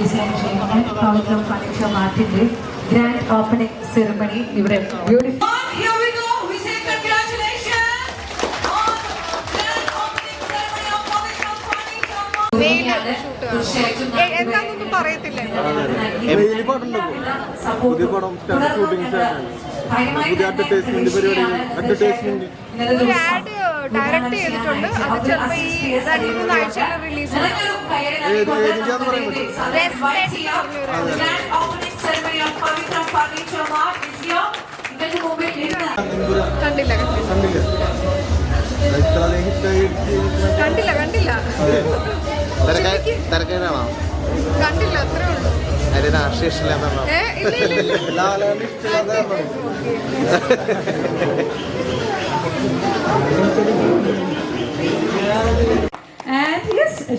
Design Pavithram furniture മാർട്ടിന്റെ grand opening ceremony ഇവിടെ beautiful On, here we go. We say congratulations on the grand opening ceremony of Pavitra Furniture Mart. എന്താണെന്നൊന്നും പറയത്തില്ല പുതിയ പടം shooting പരിപാടി advertisement direct ചെയ്തിട്ടുണ്ട്. അത് ചിലപ്പോൾ ഈ രണ്ടു മൂന്ന് ആഴ്ചയിൽ റിലീസ് കണ്ടില്ല. കണ്ടില്ല കണ്ടില്ല. കണ്ടില്ല. തിരക്കാനാണോ കണ്ടില്ല അത്രേ ഉള്ളൂ. അതിന് രാഷ്ട്രീയ ഇഷ്ടമില്ലാന്നാണോ ഏ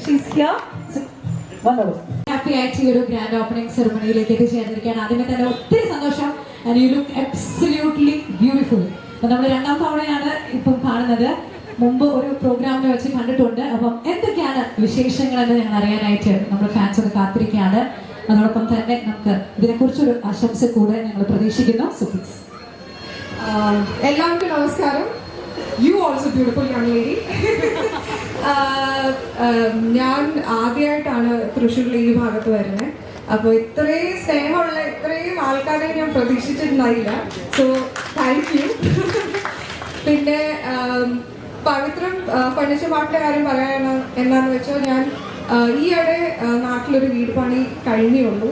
ഷീസ് ഹിയർ വന്നോളൂ ഹാപ്പി ആയിട്ട് ഈ ഒരു ഗ്രാൻഡ് ഓപ്പണിംഗ് സെറമണിയിലേക്ക് ചേർന്നിരിക്കുകയാണ്. ആദ്യമേ തന്നെ ഒത്തിരി സന്തോഷം. And you look absolutely beautiful അപ്പം നമ്മൾ രണ്ടാം തവണയാണ് ഇപ്പം കാണുന്നത്. മുമ്പ് ഒരു പ്രോഗ്രാമിൽ വെച്ച് കണ്ടിട്ടുണ്ട്. അപ്പം എന്തൊക്കെയാണ് വിശേഷങ്ങളെന്ന് ഞങ്ങൾ അറിയാനായിട്ട് നമ്മൾ ഫാൻസ് ഒക്കെ കാത്തിരിക്കുകയാണ്. അതോടൊപ്പം തന്നെ നമുക്ക് ഇതിനെക്കുറിച്ചൊരു ആശംസ കൂടെ ഞങ്ങൾ പ്രതീക്ഷിക്കുന്നു. സുഫിക്സ് എല്ലാവർക്കും നമസ്കാരം. You also beautiful young lady ഞാൻ ആദ്യമായിട്ടാണ് തൃശ്ശൂരിൽ ഈ ഭാഗത്ത് വരുന്നത് അപ്പോൾ ഇത്രയും സ്നേഹമുള്ള ഇത്രയും ആൾക്കാരെ ഞാൻ പ്രതീക്ഷിച്ചിട്ടുണ്ടായില്ല. സോ താങ്ക് യു പിന്നെ പവിത്രം ഫർണിച്ചർ പാട്ടിന്റെ കാര്യം പറയാനാണ് എന്താണെന്ന് വെച്ചാൽ ഞാൻ ഈയിടെ നാട്ടിലൊരു വീട് പണി കഴിഞ്ഞേ ഉള്ളൂ.